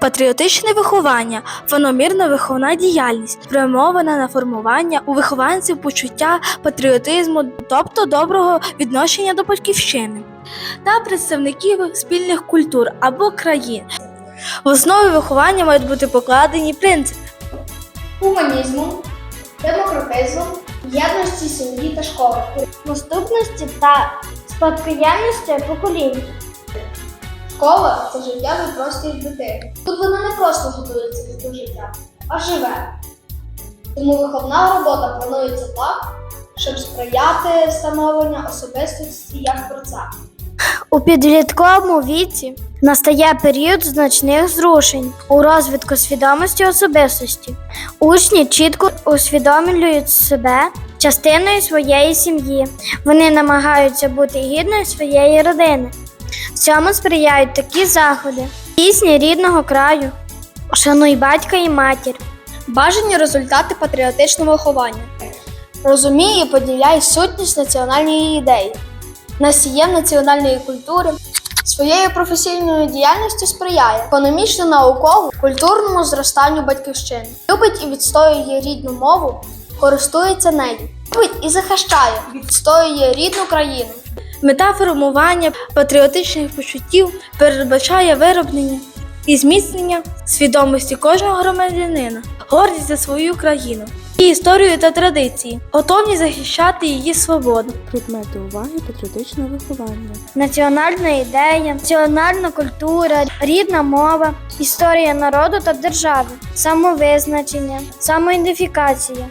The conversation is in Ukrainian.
Патріотичне виховання фономірна виховна діяльність, спрямована на формування у вихованців почуття патріотизму, тобто доброго відношення до батьківщини та представників спільних культур або країн. В основі виховання мають бути покладені принципи гуманізму, демократизму, єдності сім'ї та школи, доступності та спадкоємності поколінь. Школа це життєвий простір дитини. Тут вона не просто готується до життя, а живе. Тому виховна робота планується так, щоб сприяти встановленню особистості як процесу. У підлітковому віці настає період значних зрушень у розвитку свідомості особистості. Учні чітко усвідомлюють себе частиною своєї сім'ї. Вони намагаються бути гідною своєї родини. Цьому сприяють такі заходи: пісні рідного краю, шануй батька і матір. Бажані результати патріотичного виховання. Розуміє і поділяє сутність національної ідеї, носієм національної культури, своєю професійною діяльністю сприяє економічно наукову, культурному зростанню батьківщини, любить і відстоює рідну мову, користується нею, любить і захищає, відстоює рідну країну. Мета формування патріотичних почуттів передбачає вироблення і зміцнення свідомості кожного громадянина, гордість за свою країну, її історію та традиції, готовність захищати її свободу. Предмети уваги патріотичного виховання. Національна ідея, національна культура, рідна мова, історія народу та держави, самовизначення, самоідентифікація,